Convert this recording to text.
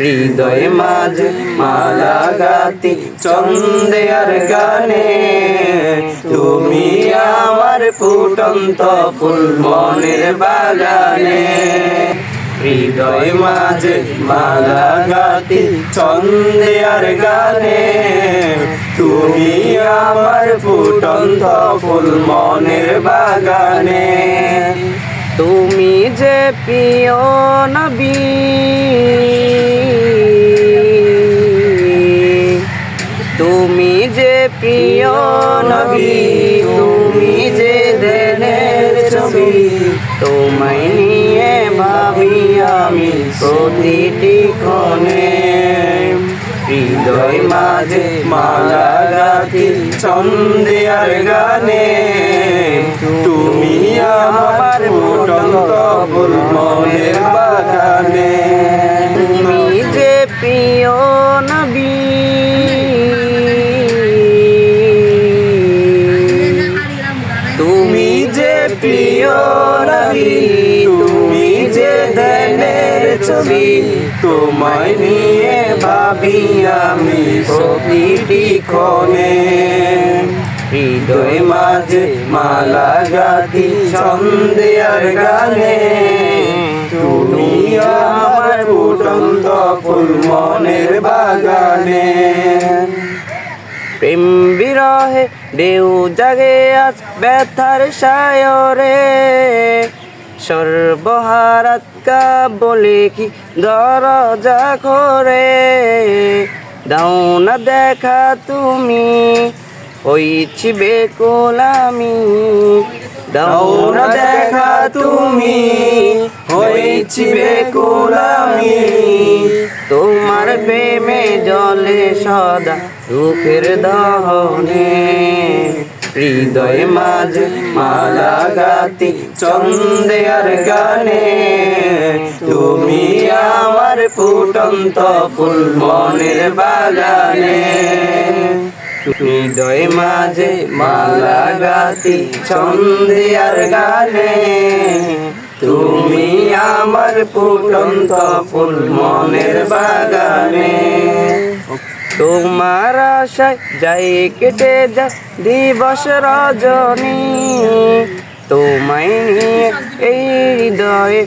হৃদয় মাঝে মালা গাতি চন্দে আর গানে। তুমি আমার ফুটন্ত ফুল মনের বাগানে। হৃদয় মাঝে মালা গাতি ছন্দে আর গানে। তুমি আমার ফুটন্ত ফুল মনের বাগানে। তুমি যে প্রিয় নবী। নবী তুমি যে দেনের ছবি, তোমায় নিয়ে ভাবি আমি প্রতিটি ক্ষণে। হৃদয় মাঝে মালা গাতি ছন্দে আর গানে। তুমি আমার ফুটন্ত মনের বাগানে। তুমি যে প্রিয় তুমি যে দেনের ছবি, তোমায় নিয়ে ভাবি আমি প্রতিটি হৃদয় মাঝে মালা গাতি ছন্দে আর গানে। তুমি আমার ফুটন্ত ফুল মনের বাগানে। প্রেম বিরহে ঢেউ জাগে আজ ব্যথার সায়রে। সর্বহারাত কা বলে কি দরজা করে দাও না দেখা তুমি হইছি বেকুল আমি দাও না দেখা তুমি হয়েছি বেকুল আমি তোমার প্রেমে জলে সদা দুঃখের দহনে। হৃদয় মাঝে মালা গাতি চন্দে আর গানে। তুমি আমার ফুটন্ত ফুল মনের বাগানে। হৃদয় মাঝে মালা গাতি ছন্দে আর গানে। তুমি আমার ফুটন্ত ফুল মনের বাগানে। তোমার আশায় যাই কেটে যায় দিবস রজনী। তোমায় নিয়ে এই হৃদয়ে